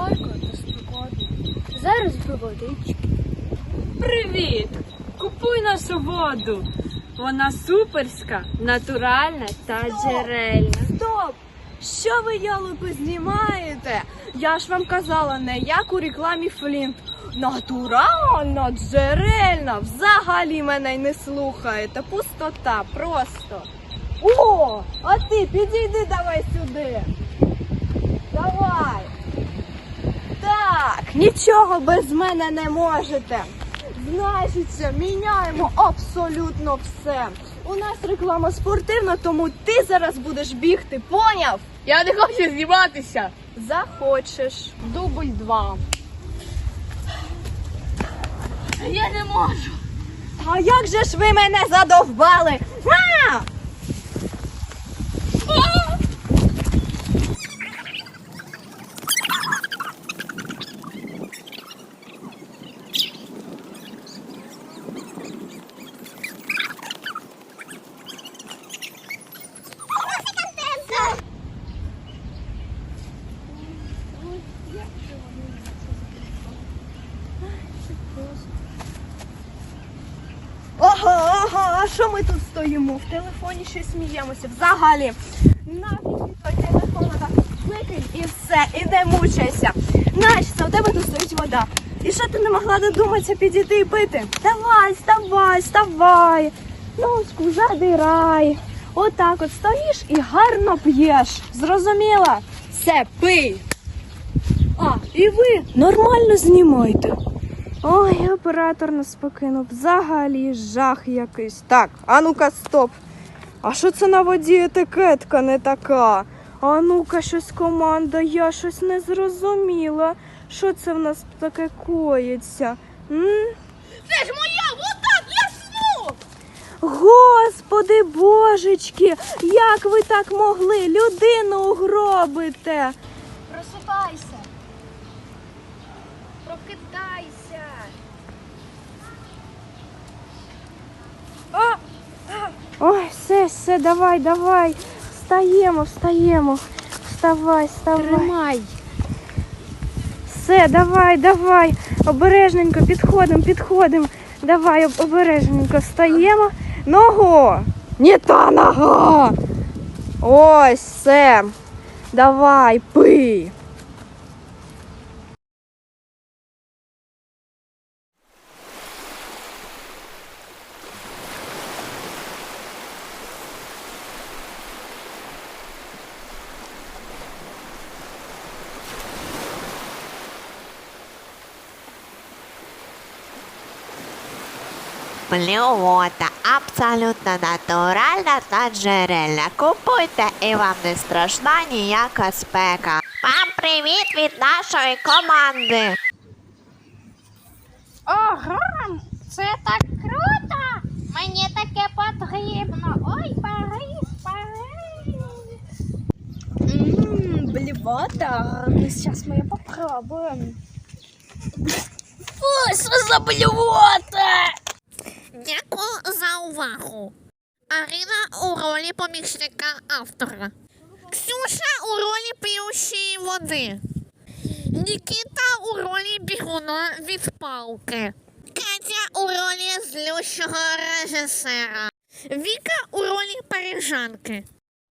Жарко та спекотно. Зараз би водички. Привіт! Купуй нашу воду. Вона суперська, натуральна та джерельна. Стоп! Що ви ялику знімаєте? Я ж вам казала, не як у рекламі Флінт. Натуральна, джерельна, взагалі мене й не слухаєте. Пустота, просто. О, а ти підійди давай сюди. Давай. Нічого без мене не можете. Значиться, міняємо абсолютно все. У нас реклама спортивна, тому ти зараз будеш бігти, поняв? Я не хочу зніматися. Захочеш. Дубль два. Я не можу. А як же ж ви мене задовбали? А! Ага, ага, а що ми тут стоїмо? В телефоні ще сміємося. Взагалі. Нафіг від того телефона так кликай і все, і не мучайся. Настя, у тебе тут стоїть вода. І що ти не могла додуматися підійти і пити? Давай, вставай, вставай. Носку задирай. Отак от стоїш і гарно п'єш. Зрозуміла? Все, пий. А, і ви нормально знімайте. Ой, оператор нас покинув. Взагалі жах якийсь. Так, а ну-ка, стоп. А що це на воді етикетка не така? А ну-ка, щось команда, я щось не зрозуміла. Що це в нас таке коїться? М? Це ж моя вода для сну! Господи божечки, як ви так могли? Людину угробите. Просипайся. Прокидайся. Ой, все, все, давай, давай. Встаємо, встаємо. Вставай, вставай. Тримай. Все, давай, давай. Обережненько підходимо, підходимо. Давай, обережненько встаємо. Ногу! Не та нога. Ось, все. Давай, пий. Блювота абсолютно натуральна та джерельна. Купуйте і вам не страшна ніяка спека. Вам привіт від нашої команди. Ого, це так круто! Мені таке потрібно. Ой, Париж, Париж. Ммм, блювота. Мы ее попробуем. Фу, що за блювота? Дякую за увагу. Аріна у ролі помічника автора. Ксюша у ролі п'ющої води. Нікіта у ролі бігуна від палки. Катя у ролі злющого режисера. Віка у ролі парижанки.